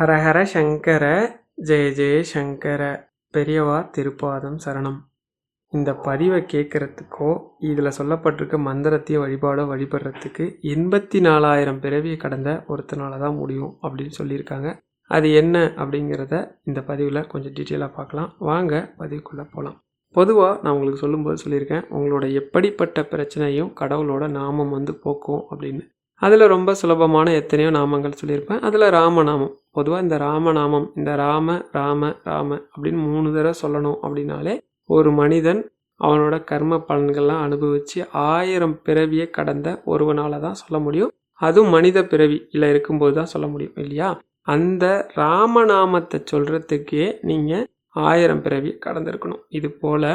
ஹரஹர சங்கர ஜெய ஜெய சங்கர பெரியவா திருப்பாதம் சரணம். இந்த பதிவை கேட்குறதுக்கோ இதில் சொல்லப்பட்டிருக்க மந்திரத்தையும் வழிபாடோ வழிபடுறதுக்கு எண்பத்தி நாலாயிரம் பிறவியை கடந்த ஒருத்தனால தான் முடியும் அப்படின்னு சொல்லியிருக்காங்க. அது என்ன அப்படிங்கிறத இந்த பதிவில் கொஞ்சம் டீட்டெயிலாக பார்க்கலாம். வாங்க பதிவுக்குள்ளே போகலாம் பொதுவாக நான் உங்களுக்கு சொல்லும்போது சொல்லியிருக்கேன் உங்களோட எப்படிப்பட்ட பிரச்சனையும் கடவுளோட நாமம் வந்து போக்கும் அப்படின்னு. அதில் ரொம்ப சுலபமான எத்தனையோ நாமங்கள் சொல்லியிருப்பேன். அதில் ராமநாமம். பொதுவாக இந்த ராமநாமம் இந்த ராம ராம ராம அப்படின்னு மூணு தடவை சொல்லணும் அப்படின்னாலே ஒரு மனிதன் அவனோட கர்ம பலன்கள்லாம் அனுபவித்து ஆயிரம் பிறவியை கடந்த ஒருவனால தான் சொல்ல முடியும். அதுவும் மனித பிறவியில் இருக்கும்போது தான் சொல்ல முடியும் இல்லையா? அந்த ராமநாமத்தை சொல்கிறதுக்கே நீங்கள் ஆயிரம் பிறவி கடந்திருக்கணும். இது போல்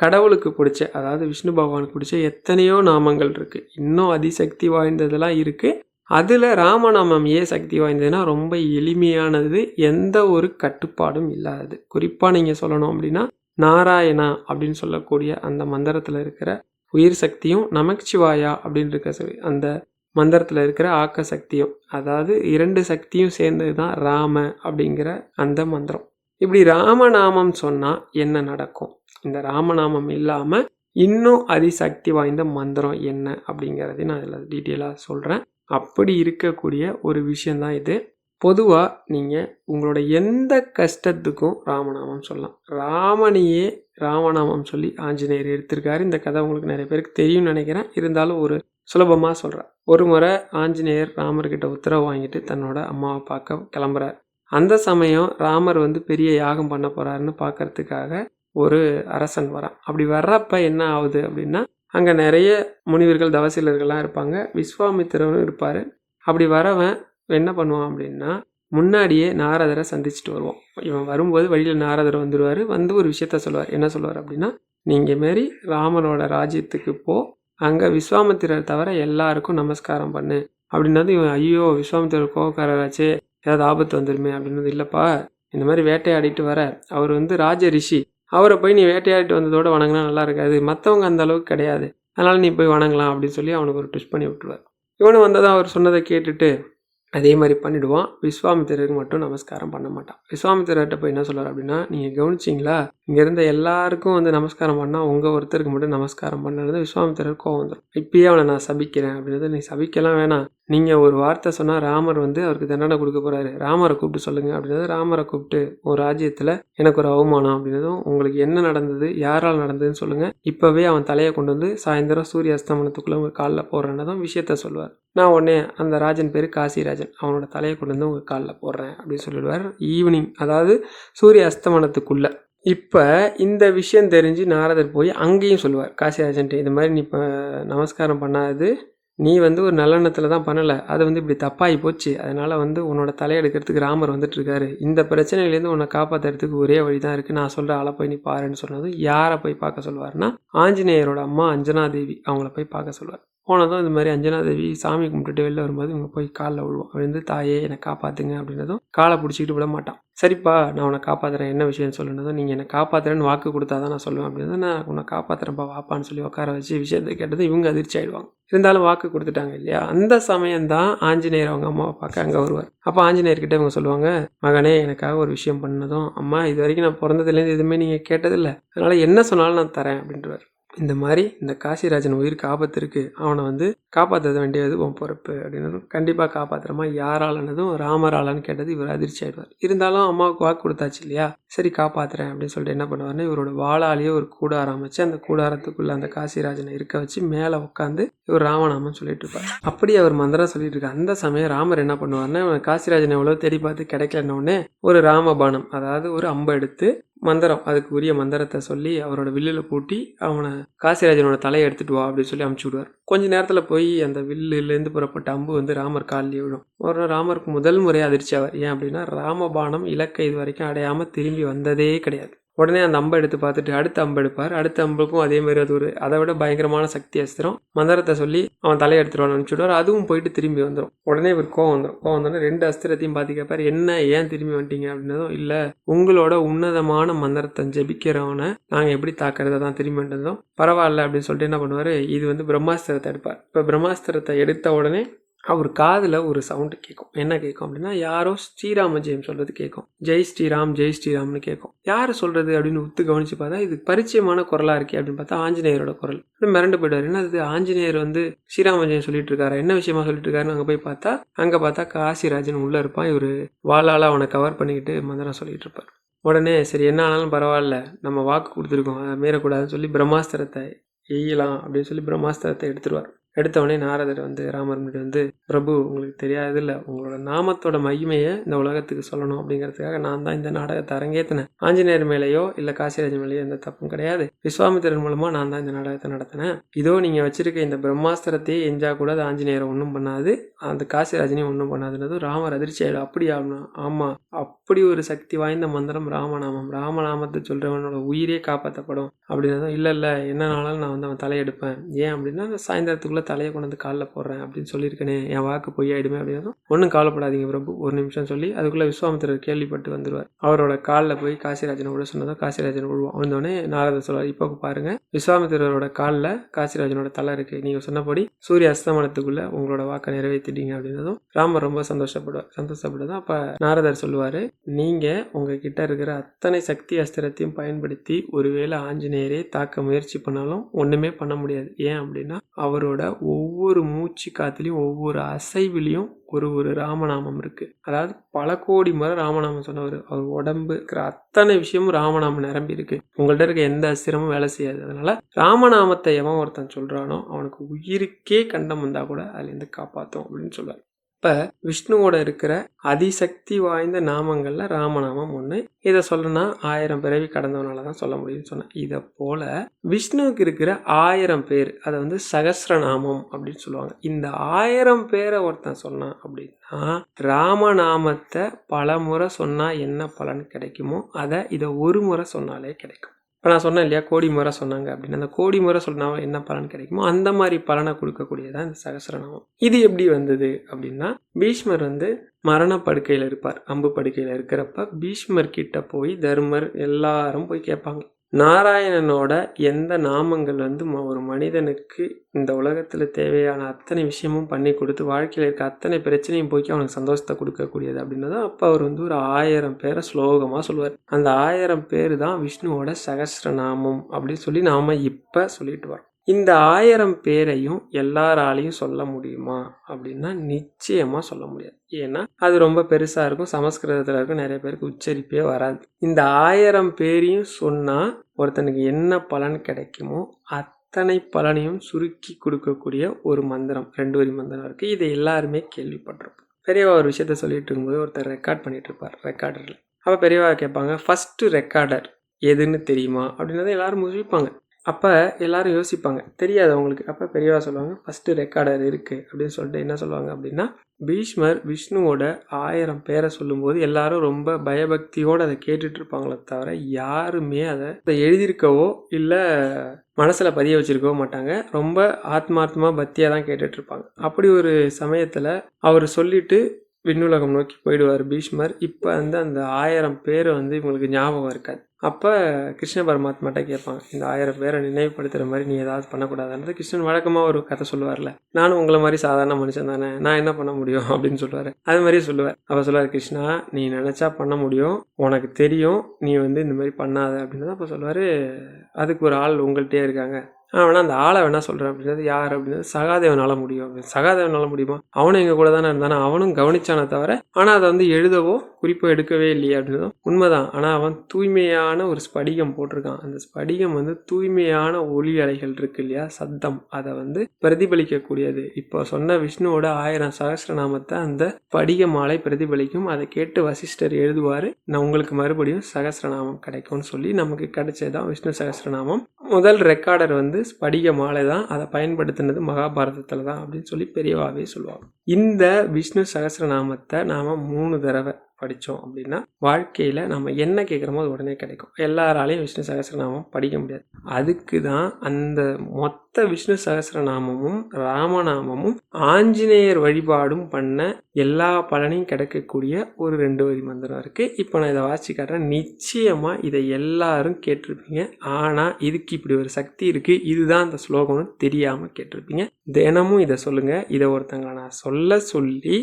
கடவுளுக்கு பிடிச்ச அதாவது விஷ்ணு பகவானுக்கு பிடிச்ச எத்தனையோ நாமங்கள் இருக்குது இன்னும் அதிசக்தி வாய்ந்ததெல்லாம் இருக்குது அதில் ராமநாமம் ஏன் சக்தி வாய்ந்ததுன்னா ரொம்ப எளிமையானது எந்த ஒரு கட்டுப்பாடும் இல்லாதது. குறிப்பாக நீங்கள் சொல்லணும் அப்படின்னா நாராயணா அப்படின்னு சொல்லக்கூடிய அந்த மந்திரத்தில் இருக்கிற உயிர் சக்தியும் நமச்சிவாயா அப்படின்னு இருக்க அந்த மந்திரத்தில் இருக்கிற ஆக்க சக்தியும் அதாவது இரண்டு சக்தியும் சேர்ந்தது தான் ராம அப்படிங்கிற அந்த மந்திரம். இப்படி ராமநாமம் சொன்னால் என்ன நடக்கும்? இந்த ராமநாமம் இல்லாமல் இன்னும் அதிசக்தி வாய்ந்த மந்திரம் என்ன அப்படிங்கிறதையும் நான் இதில் டீட்டெயிலாக சொல்கிறேன் அப்படி இருக்கக்கூடிய ஒரு விஷயந்தான் இது. பொதுவாக நீங்கள் உங்களோட எந்த கஷ்டத்துக்கும் ராமநாமம் சொல்லலாம். ராமனையே ராமநாமம் சொல்லி ஆஞ்சநேயர் எடுத்திருக்காரு. இந்த கதை உங்களுக்கு நிறைய பேருக்கு தெரியும்னு நினைக்கிறேன். இருந்தாலும் ஒரு சுலபமாக சொல்கிறேன் ஒரு முறை ஆஞ்சநேயர் ராமர்கிட்ட உத்தரவு வாங்கிட்டு தன்னோட அம்மாவை பார்க்க கிளம்புறார். அந்த சமயம் ராமர் வந்து பெரிய யாகம் பண்ண போகிறாருன்னு பார்க்கறதுக்காக ஒரு அரசன் வரான். அப்படி வர்றப்ப என்ன ஆகுது அப்படின்னா அங்கே நிறைய முனிவர்கள் தவசீலர்கள்லாம் இருப்பாங்க. விஸ்வாமித்திரனும் இருப்பார். அப்படி வரவன் என்ன பண்ணுவான் அப்படின்னா முன்னாடியே நாரதரை சந்திச்சுட்டு வருவான். இவன் வரும்போது வழியில் நாரதர் வந்துடுவார் வந்து ஒரு விஷயத்த சொல்லுவார். என்ன சொல்லுவார் அப்படின்னா நீங்கள் மாரி ராமனோட ராஜ்யத்துக்கு போ. அங்கே விஸ்வாமித்திரர் தவிர எல்லாருக்கும் நமஸ்காரம் பண்ணு. அப்படின்னது இவன் ஐயோ விஸ்வாமித்திரர் கோவக்காரராச்சே. ஏதாவது ஆபத்து வந்துருமே. அப்படின்னது இல்லைப்பா இந்த மாதிரி வேட்டையாடிட்டு வர. அவர் வந்து ராஜ ரிஷி. அவரை போய் நீ வேட்டையாடிட்டு வந்ததோட வணங்கினா நல்லா இருக்காது. மற்றவங்க அந்த அளவுக்கு கிடையாது. அதனால் நீ போய் வணங்கலாம் அப்படின்னு சொல்லி அவனுக்கு ஒரு ட்விஸ்ட் பண்ணி விட்டுருவார். இவனு வந்ததான் அவர் சொன்னதை கேட்டுட்டு அதே மாதிரி பண்ணிவிடுவான் விஸ்வாமித்திரருக்கு மட்டும் நமஸ்காரம் பண்ண மாட்டான். விஸ்வாமித்திரர்கிட்ட போய் என்ன சொல்கிறார் அப்படின்னா நீங்கள் கவனிச்சிங்களா? இங்கே இருந்த எல்லாருக்கும் வந்து நமஸ்காரம் பண்ணால் உங்கள் ஒருத்தருக்கு மட்டும் நமஸ்காரம் பண்ணுறது விஸ்வாமித்திரர் கோவம் வந்துடும் இப்பயே அவனை நான் சபிக்கிறேன் அப்படின்றது நீ சபிக்கலாம் வேணாம். நீங்கள் ஒரு வார்த்தை சொன்னால் ராமர் வந்து அவருக்கு தண்டனை கொடுக்க போகிறாரு ராமரை கூப்பிட்டு சொல்லுங்கள் அப்படின்றது ராமரை கூப்பிட்டு ஒரு ராஜ்யத்தில் எனக்கு ஒரு அவமானம் அப்படின்னதும் உங்களுக்கு என்ன நடந்தது யாரால் நடந்ததுன்னு சொல்லுங்கள் இப்போவே அவன் தலையை கொண்டு வந்து சாயந்தரம் சூரிய அஸ்தமனத்துக்குள்ளே உங்கள் காலில் போடுறேன்னதும் விஷயத்த சொல்லுவார். நான் உடனே அந்த ராஜன் பேர் காசிராஜன். அவனோட தலையை கொண்டு வந்து உங்கள் காலில் போடுறேன் அப்படின்னு சொல்லிடுவார். ஈவினிங் அதாவது சூரிய அஸ்தமனத்துக்குள்ளே. இப்போ இந்த விஷயம் தெரிஞ்சு நாரதர் போய் அங்கேயும் சொல்லுவார். காசிராஜன்ட்டு இந்த மாதிரி நீ இப்போ நமஸ்காரம் பண்ணாது நீ வந்து ஒரு நல்லெண்ணத்தில் தான் பண்ணலை. அது வந்து இப்படி தப்பாகி போச்சு. அதனால் வந்து உன்னோட தலையெடுக்கிறதுக்கு ராமர் வந்துட்டுருக்காரு. இந்த பிரச்சனையிலேருந்து உன்னை காப்பாற்றுறதுக்கு ஒரே வழி தான் இருக்குது நான் சொல்கிற ஆளை போய் நீ பாருன்னு சொன்னது யாரை போய் பார்க்க சொல்லுவார்னா ஆஞ்சநேயரோட அம்மா அஞ்சனாதேவி அவங்கள போய் பார்க்க சொல்லுவார் போனதும் இது மாதிரி அஞ்சனாதேவி சாமி கும்பிட்டுட்டு வெளில வரும்போது இவங்க போய் காலில் விழுவோம். வந்து தாயே என்னை காப்பாற்றுங்க அப்படின்னதும் காலை பிடிச்சிக்கிட்டு விட மாட்டான். சரிப்பா நான் உன்னை காப்பாற்றுறேன் என்ன விஷயம்னு சொல்லுனதும் நீங்கள் என்னை காப்பாற்றுறேன்னு வாக்கு கொடுத்தா தான் நான் சொல்லுவேன் அப்படின்னு நான் உன்னை காப்பாற்றுறேன்ப்பா வாப்பான்னு சொல்லி உட்கார வச்சு விஷயத்தை கேட்டது இவங்க அதிர்ச்சி ஆகிடுவாங்க இருந்தாலும் வாக்கு கொடுத்துட்டாங்க இல்லையா? அந்த சமயம் தான் ஆஞ்சநேயர் அவங்க அம்மாவை பார்க்க அங்கே வருவார். அப்போ ஆஞ்சநேயர்கிட்ட இவங்க சொல்லுவாங்க மகனே எனக்காக ஒரு விஷயம் பண்ணதும் அம்மா இது வரைக்கும் நான் பிறந்ததுலேருந்து எதுவுமே நீங்கள் கேட்டதில்லை. அதனால் என்ன சொன்னாலும் நான் தரேன் அப்படின்றவர். இந்த மாதிரி இந்த காசிராஜன் உயிருக்கு ஆபத்து இருக்குது அவனை வந்து காப்பாற்ற வேண்டியது உன் பொறுப்பு அப்படின்னதும் கண்டிப்பாக காப்பாற்றுறமா யாராலனதும் ராமராலான்னு கேட்டது இவர் அதிர்ச்சி ஆயிடுவார். இருந்தாலும் அம்மாவுக்கு வாக்கு கொடுத்தாச்சு இல்லையா? சரி காப்பாற்றுறேன் அப்படின்னு சொல்லிட்டு என்ன பண்ணுவார்னா இவரோட வாழாலேயே ஒரு கூடாரம் அமைச்சு அந்த கூடாரத்துக்குள்ளே அந்த காசிராஜனை இருக்க வச்சு மேலே உட்காந்து இவர் ராமநாமன் சொல்லிட்டு இருப்பார். அப்படி அவர் மந்திரம் சொல்லிட்டு இருக்க அந்த சமயம் ராமர் என்ன பண்ணுவார்னா காசிராஜன் எவ்வளோ தேடி பார்த்து கிடைக்கலன்னொடனே ஒரு ராமபானம் அதாவது ஒரு அம்பை எடுத்து மந்திரம் அதுக்கு உரிய மந்திரத்தை சொல்லி அவரோட வில்லில் பூட்டி அவனை காசிராஜனோட தலையை எடுத்துட்டு வா அப்படின்னு சொல்லி அமுச்சு விடுவார். கொஞ்ச நேரத்தில் போய் அந்த வில்லுலேருந்து புறப்பட்ட அம்பு வந்து ராமர் காலில் விழும். ஒரு ராமருக்கு முதல் முறை அதிர்ச்சி ஆவார். ஏன் அப்படின்னா ராமபானம் இலக்கை இது வரைக்கும் அடையாமல் திரும்பி வந்ததே கிடையாது. உடனே அந்த அம்பை எடுத்து பார்த்துட்டு அடுத்த அம்பு எடுப்பார். அடுத்த அம்புக்கும் அதே மாதிரி அது ஒரு அதை விட பயங்கரமான சக்தி அஸ்திரம். மந்திரத்தை சொல்லி அவன் தலையை எடுத்துருவான்னு நினச்சிடுவார் அதுவும் போயிட்டு திரும்பி வந்துடும் உடனே இவர் கோவம் வந்துடும் கோவம் வந்தோடனே ரெண்டு அஸ்திரத்தையும் பார்த்து கேட்பார். என்ன ஏன் திரும்பி வந்துட்டீங்க அப்படின்னதும் இல்லை உங்களோட உன்னதமான மந்திரத்தை ஜெபிக்கிறவனை நாங்கள் எப்படி தாக்கிறத தான் திரும்பி வந்ததும் பரவாயில்ல அப்படின்னு சொல்லிட்டு என்ன பண்ணுவார்? இது வந்து பிரம்மாஸ்திரத்தை எடுப்பார். இப்போ பிரம்மாஸ்திரத்தை எடுத்த உடனே அவர் காதில் ஒரு சவுண்டு கேட்கும் என்ன கேட்கும் அப்படின்னா யாரோ ஸ்ரீராம ஜெயம் சொல்கிறது கேட்கும் ஜெய் ஸ்ரீராம் ஜெய் ஸ்ரீராம்னு கேட்கும் யார் சொல்கிறது அப்படின்னு உத்து கவனித்து பார்த்தா இது பரிச்சயமான குரலாக இருக்கே அப்படின்னு பார்த்தா ஆஞ்சநேயரோட குரல். மிரண்டு போயிடுவார். என்ன அது ஆஞ்சநேயர் வந்து ஸ்ரீராம ஜெயம் சொல்லிட்டு இருக்காரு? என்ன விஷயமா சொல்லிட்டு இருக்காருன்னு அங்கே போய் பார்த்தா அங்கே பார்த்தா காசிராஜன் உள்ளே இருப்பான். இவர் வாளால் அவனை கவர் பண்ணிக்கிட்டு மந்திரம் சொல்லிட்டு இருப்பார். உடனே சரி என்ன ஆனாலும் பரவாயில்ல. நம்ம வாக்கு கொடுத்துருக்கோம். அதை மீறக்கூடாதுன்னு சொல்லி பிரம்மாஸ்திரத்தை எய்யலாம் அப்படின்னு சொல்லி பிரம்மாஸ்திரத்தை எடுத்துருவார். எடுத்தவொடனே நாரதர் வந்து ராமர் முன்னாடி வந்து பிரபு உங்களுக்கு தெரியாது இல்லை உங்களோட நாமத்தோட மகிமையை இந்த உலகத்துக்கு சொல்லணும் அப்படிங்கிறதுக்காக நான் தான் இந்த நாடகத்தை அரங்கேற்றினேன். ஆஞ்சநேயர் மேலேயோ இல்லை காசிராஜ் மேலேயோ எந்த தப்பும் கிடையாது. விஸ்வாமித்திரன் மூலமாக நான் தான் இந்த நாடகத்தை நடத்தினேன். இதோ நீங்கள் வச்சிருக்க இந்த பிரம்மாஸ்திரத்தையே எஞ்சா கூட அது ஆஞ்சநேயரை ஒன்றும் பண்ணாது. அந்த காசிராஜனையும் ஒன்றும் பண்ணாதுன்னது ராமர் அதிர்ச்சி ஆகிடும் அப்படி ஆகணும் ஆமாம் அப்படி ஒரு சக்தி வாய்ந்த மந்திரம் ராமநாமம். ராமநாமத்தை சொல்கிறவனோட உயிரே காப்பாற்றப்படும் அப்படின்னதும் இல்லை இல்லை. என்னனாலும் நான் வந்து அவன் தலையெடுப்பேன் ஏன் அப்படின்னா அந்த உள்ள தலையை கொண்டு வந்து காலில் போடுறேன் அப்படின்னு சொல்லியிருக்கேனே. என் வாக்கு பொய்யாயிடுமே அப்படின்னா ஒன்றும் கவலைப்படாதீங்க பிரபு. ஒரு நிமிஷம் சொல்லி அதுக்குள்ளே விஸ்வாமித்திரர் கேள்விப்பட்டு வந்துடுவார் அவரோட காலில் போய் காசிராஜனை விட சொன்னதும் காசிராஜன் விழுவான் வந்தோடனே நாரதர் சொல்வார் இப்போ பாருங்க விஸ்வாமித்திரரோட காலில் காசிராஜனோட தலை இருக்குது நீங்கள் சொன்னபடி சூரிய அஸ்தமனத்துக்குள்ளே உங்களோட வாக்கை நிறைவேற்றிட்டீங்க அப்படின்னதும் ராமர் ரொம்ப சந்தோஷப்படுவார் சந்தோஷப்படுதும் அப்போ நாரதர் சொல்லுவார் நீங்கள் உங்ககிட்ட இருக்கிற அத்தனை சக்தி அஸ்திரத்தையும் பயன்படுத்தி ஒருவேளை ஆஞ்சநேயரே தாக்க முயற்சி பண்ணாலும் ஒன்றுமே பண்ண முடியாது. ஏன் அப்படின்னா அவரோட ஒவ்வொரு மூச்சு காத்துலேயும் ஒவ்வொரு அசைவிலையும் ஒரு ஒரு ராமநாமம் இருக்குது அதாவது பல கோடி முறை ராமநாமம் சொன்னவர். அவர் உடம்பு இருக்கிற அத்தனை விஷயமும் ராமநாமம் நிரம்பி இருக்கு. உங்கள்ட்ட இருக்க எந்த அசிரமும் வேலை செய்யாது. அதனால ராமநாமத்தை எவன் ஒருத்தன் சொல்கிறானோ அவனுக்கு உயிருக்கே கண்டம் வந்தால் கூட அதுலேருந்து காப்பாற்றும் அப்படின்னு சொல்லுவார் இப்போ விஷ்ணுவோட இருக்கிற அதிசக்தி வாய்ந்த நாமங்களில் ராமநாமம் ஒன்று இதை சொல்லணும்னா ஆயிரம் பிறவி கடந்தவனால தான் சொல்ல முடியும்னு சொன்னேன் இதை போல் விஷ்ணுவுக்கு இருக்கிற ஆயிரம் பேர் அதை வந்து சகசிரநாமம் அப்படின்னு சொல்லுவாங்க. இந்த ஆயிரம் பேரை ஒருத்தன் சொன்னான் அப்படின்னா ராமநாமத்தை பல முறை சொன்னால் என்ன பலன் கிடைக்குமோ அதை இதை ஒரு முறை சொன்னாலே கிடைக்கும். இப்போ நான் சொன்னேன் இல்லையா கோடி முறை சொன்னாங்க அப்படின்னு. அந்த கோடி முறை சொன்னால் என்ன பலன் கிடைக்குமோ அந்த மாதிரி பலனை கொடுக்கக்கூடியதான் இந்த சகசரநாமம். இது எப்படி வந்தது அப்படின்னா பீஷ்மர் வந்து மரணப்படுக்கையில் இருப்பார். அம்பு படுக்கையில் இருக்கிறப்ப பீஷ்மர் கிட்ட போய் தர்மர் எல்லாரும் போய் கேட்பாங்க. நாராயணனோட எந்த நாமங்கள் வந்து ம- ஒரு மனிதனுக்கு இந்த உலகத்தில் தேவையான அத்தனை விஷயமும் பண்ணி கொடுத்து வாழ்க்கையில் இருக்க அத்தனை பிரச்சனையும் போய்க்கு அவனுக்கு சந்தோஷத்தை கொடுக்கக்கூடியது அப்படின்னா அப்போ அவர் வந்து ஒரு ஆயிரம் பேரை ஸ்லோகமாக சொல்லுவார் அந்த ஆயிரம் பேர் தான் விஷ்ணுவோட சகஸ்ரநாமம் அப்படின்னு சொல்லி நாம இப்போ சொல்லிட்டு வரோம் இந்த ஆயிரம் பேரையும் எல்லாராலையும் சொல்ல முடியுமா? அப்படின்னா நிச்சயமாக சொல்ல முடியாது. ஏன்னா அது ரொம்ப பெருசாக இருக்கும். சமஸ்கிருதத்தில் இருக்கும் நிறைய பேருக்கு உச்சரிப்பே வராது. இந்த ஆயிரம் பேரையும் சொன்னால் ஒருத்தனுக்கு என்ன பலன் கிடைக்குமோ அத்தனை பலனையும் சுருக்கி கொடுக்கக்கூடிய ஒரு மந்திரம் ரெண்டு வரி மந்திரம் இருக்குது இதை எல்லாருமே கேள்விப்பட்டிருப்போம். பெரியவா ஒரு விஷயத்த சொல்லிட்டு இருக்கும்போது ஒருத்தர் ரெக்கார்ட் பண்ணிட்டு இருப்பார் ரெக்கார்டரில் அப்போ பெரியவா கேட்பாங்க ஃபஸ்ட்டு ரெக்கார்டர் எதுன்னு தெரியுமா? அப்படின்றத எல்லாரும் முழிப்பாங்க அப்போ எல்லாரும் யோசிப்பாங்க. தெரியாது அவங்களுக்கு. அப்போ பெரியவா சொல்லுவாங்க ஃபஸ்ட்டு ரெக்கார்டர் இருக்குது அப்படின்னு சொல்லிட்டு என்ன சொல்லுவாங்க அப்படின்னா பீஷ்மர் விஷ்ணுவோட ஆயிரம் பேரை சொல்லும்போது எல்லாரும் ரொம்ப பயபக்தியோடு அதை கேட்டுட்டு இருப்பாங்களே தவிர யாருமே அதை அதை எழுதியிருக்கவோ இல்லை மனசில் பதிய வச்சுருக்கவோ மாட்டாங்க. ரொம்ப ஆத்மார்த்தமாக பக்தியாக தான் கேட்டுட்டு இருப்பாங்க. அப்படி ஒரு சமயத்தில் அவர் சொல்லிட்டு விண்ணுலகம் நோக்கி போயிடுவார் பீஷ்மர். இப்போ வந்து அந்த ஆயிரம் பேர் வந்து இவங்களுக்கு ஞாபகம் இருக்காது. அப்போ கிருஷ்ண பரமாத்மாட்ட கேட்பாங்க இந்த ஆயிரம் பேரை நினைவுபடுத்துகிற மாதிரி நீ ஏதாவது பண்ணக்கூடாதுன்றது. கிருஷ்ணன் வழக்கமாக ஒரு கதை சொல்லுவார்ல நானும் உங்களை மாதிரி சாதாரண மனுஷன் தானே நான் என்ன பண்ண முடியும் அப்படின்னு சொல்லுவார். அது மாதிரியே சொல்லுவார். அப்போ சொல்லுவார் கிருஷ்ணா நீ நினச்சா பண்ண முடியும் உனக்கு தெரியும் நீ வந்து இந்த மாதிரி பண்ணாத அப்படின்னு அப்போ சொல்லுவார். அதுக்கு ஒரு ஆள் உங்கள்கிட்டயே இருக்காங்க. ஆனால் வேணா அந்த ஆளை வேணா சொல்கிறேன் அப்படின்றது யார் அப்படின்றது சகாதேவனால் முடியும். அப்படின்னு சகாதேவனால் முடியுமா? அவனும் எங்கள் கூட தானே இருந்தானே அவனும் கவனிச்சானே தவிர ஆனால் அதை வந்து எழுதவோ குறிப்பு எடுக்கவே இல்லையே அப்படின்னா உண்மைதான். ஆனால் அவன் தூய்மையான ஒரு ஸ்படிகம் போட்டிருக்கான். அந்த ஸ்படிகம் வந்து தூய்மையான ஒலி அலைகள் இருக்கு இல்லையா? சத்தம். அதை வந்து பிரதிபலிக்கக்கூடியது. இப்போ சொன்ன விஷ்ணுவோட ஆயிரம் சகஸ்ரநாமத்தை அந்த படிக மாலை பிரதிபலிக்கும். அதை கேட்டு வசிஷ்டர் எழுதுவார் நான் உங்களுக்கு மறுபடியும் சகஸ்ரநாமம் கிடைக்கும்னு சொல்லி நமக்கு கிடைச்சதுதான் விஷ்ணு சகஸ்ரநாமம் முதல் ரெக்கார்டர் வந்து ஸ்படிக மாலை தான். அதை பயன்படுத்தினது மகாபாரதத்தில் தான் அப்படின்னு சொல்லி பெரியவாவே சொல்லுவாங்க. இந்த விஷ்ணு சகஸ்ரநாமத்தை நாம் மூணு தடவை படித்தோம் அப்படின்னா வாழ்க்கையில் நம்ம என்ன கேட்குறோமோ அது உடனே கிடைக்கும். எல்லாராலையும் விஷ்ணு சகஸ்ரநாமம் படிக்க முடியாது. அதுக்கு தான் அந்த மொத்த விஷ்ணு சகஸ்ரநாமமும் ராமநாமமும் ஆஞ்சநேயர் வழிபாடும் பண்ண எல்லா பலனையும் கிடைக்கக்கூடிய ஒரு ரெண்டு வரி மந்திரம் இருக்குது இப்போ நான் இதை வாசி காட்டுறேன். நிச்சயமாக இதை எல்லாரும் கேட்டிருப்பீங்க. ஆனால் இதுக்கு இப்படி ஒரு சக்தி இருக்குது இதுதான் அந்த ஸ்லோகம்னு தெரியாமல் கேட்டிருப்பீங்க. தினமும் இதை சொல்லுங்கள் இதை ஒருத்தங்களை நான் சொல்ல சொல்லி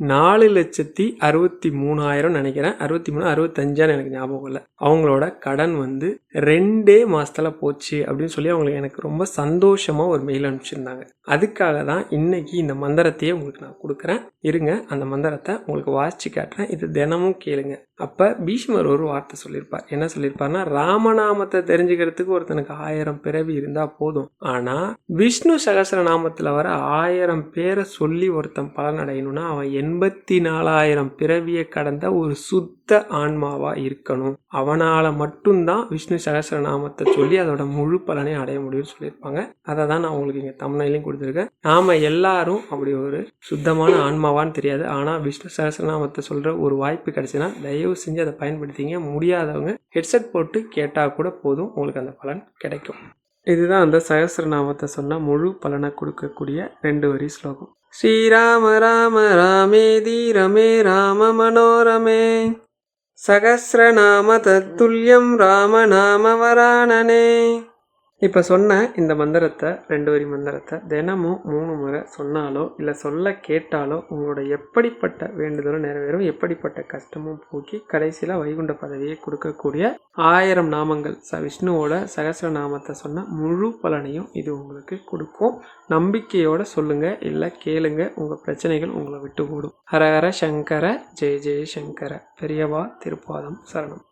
நாலு லட்சத்தி அறுபத்தி மூணாயிரம் நினைக்கிறேன். அறுபத்தி மூணு அறுபத்தஞ்சான்னு எனக்கு ஞாபகம் இல்லை. அவங்களோட கடன் வந்து ரெண்டே மாசத்துல போச்சு அப்படின்னு சொல்லி அவங்களுக்கு எனக்கு ரொம்ப சந்தோஷமாக ஒரு மெயில் அனுப்பிச்சிருந்தாங்க. அதுக்காக தான் இன்னைக்கு இந்த மந்திரத்தையே உங்களுக்கு நான் கொடுக்குறேன். இருங்க அந்த மந்திரத்தை உங்களுக்கு வாசிச்சு காட்டுறேன். இது தினமும் கேளுங்க. அப்போ பீஷ்மர் ஒரு வார்த்தை சொல்லியிருப்பார். என்ன சொல்லியிருப்பார்னா ராமநாமத்தை தெரிஞ்சுக்கிறதுக்கு ஒருத்தனுக்கு ஆயிரம் பிறவி இருந்தால் போதும். ஆனால் விஷ்ணு சகசரநாமத்தில் வர ஆயிரம் பேரை சொல்லி ஒருத்தன் பலனடையணும்னா அவன் எண்பத்தி நாலாயிரம் பிறவியை கடந்த ஒரு சுத்த ஆன்மாவாக இருக்கணும். அவனால் மட்டும்தான் விஷ்ணு சகசரநாமத்தை சொல்லி அதோட முழு பலனை அடைய முடியும்னு சொல்லியிருப்பாங்க. அதை தான் நான் உங்களுக்கு இங்கே தமிழ்லையும் கொடுத்துருக்கேன். நாம் எல்லாரும் அப்படி ஒரு சுத்தமான ஆன்மாவான்னு தெரியாது. ஆனால் விஷ்ணு சகசரநாமத்தை சொல்கிற ஒரு வாய்ப்பு கிடைச்சுன்னா தயவு செஞ்சு அதை பயன்படுத்திங்க. முடியாதவங்க ஹெட்செட் போட்டு கேட்டால் கூட போதும். உங்களுக்கு அந்த பலன் கிடைக்கும். இதுதான் அந்த சகசிரநாமத்தை சொன்ன முழு பலனை கொடுக்கக்கூடிய ரெண்டு வரி ஸ்லோகம். ஸ்ரீராம ராம ராமேதி ரமே ராம மனோரமே. சகசிரநாம தத்துல்யம் ராம நாம வராணனே. இப்போ சொன்ன இந்த மந்திரத்தை ரெண்டு வரி மந்திரத்தை தினமும் மூணு முறை சொன்னாலோ இல்லை சொல்ல கேட்டாலோ உங்களோட எப்படிப்பட்ட வேண்டுதலும் நிறைவேறும் எப்படிப்பட்ட கஷ்டமும் போக்கி கடைசியில் வைகுண்ட பதவியை கொடுக்கக்கூடிய ஆயிரம் நாமங்கள். ச விஷ்ணுவோட சகசிர நாமத்தை சொன்ன முழு பலனையும் இது உங்களுக்கு கொடுக்கும். நம்பிக்கையோட சொல்லுங்க இல்லை கேளுங்க உங்கள் பிரச்சனைகள் உங்களை விட்டு ஓடும். ஹரஹர சங்கர ஜெய ஜெய சங்கர. பெரியவா திருப்பாதம் சரணம்.